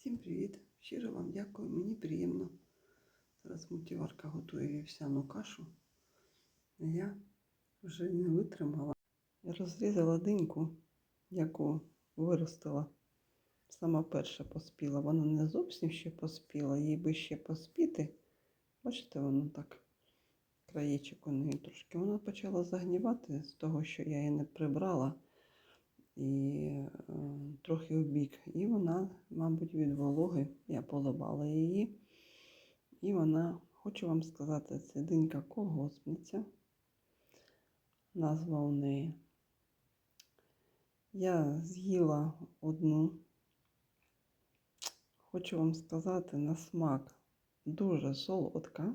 Всім привіт! Щиро вам дякую, мені приємно. Зараз мультиварка готує вівсяну кашу. Я вже не витримала. Я розрізала диньку, яку виростила. Сама перша поспіла. Вона не зовсім ще поспіла, їй би ще поспіти. Бачите, воно так, краєчок у неї трошки. Вона почала загнівати з того, що я її не прибрала і е, трохи в бік. І вона, мабуть, від вологи, я поливала її. І вона, хочу вам сказати, це динька колгоспниця. Назва у неї. Я з'їла одну. Хочу вам сказати, на смак дуже солодка,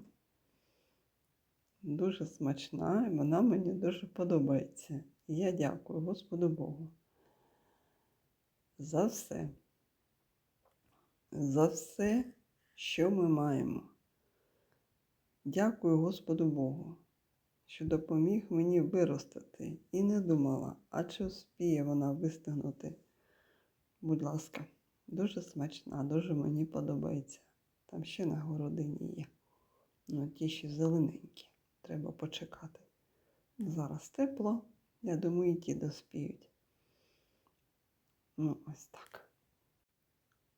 дуже смачна, і вона мені дуже подобається. І я дякую Господу Богу за все, за все, що ми маємо. Дякую Господу Богу, що допоміг мені виростити і не думала, а чи успіє вона вистигнути. Будь ласка, дуже смачна, дуже мені подобається. Там ще на городині є. Ну, ті ще зелененькі. Треба почекати. Зараз тепло, я думаю, і ті доспіють. Ну, ось так.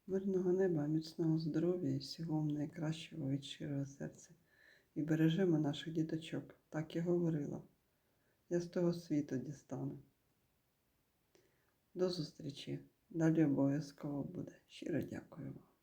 Мирного неба, міцного здоров'я і всього найкращого від щирого серця. І бережемо наших діточок, так і говорила. Я з того світу дістану. До зустрічі. Далі обов'язково буде. Щиро дякую вам.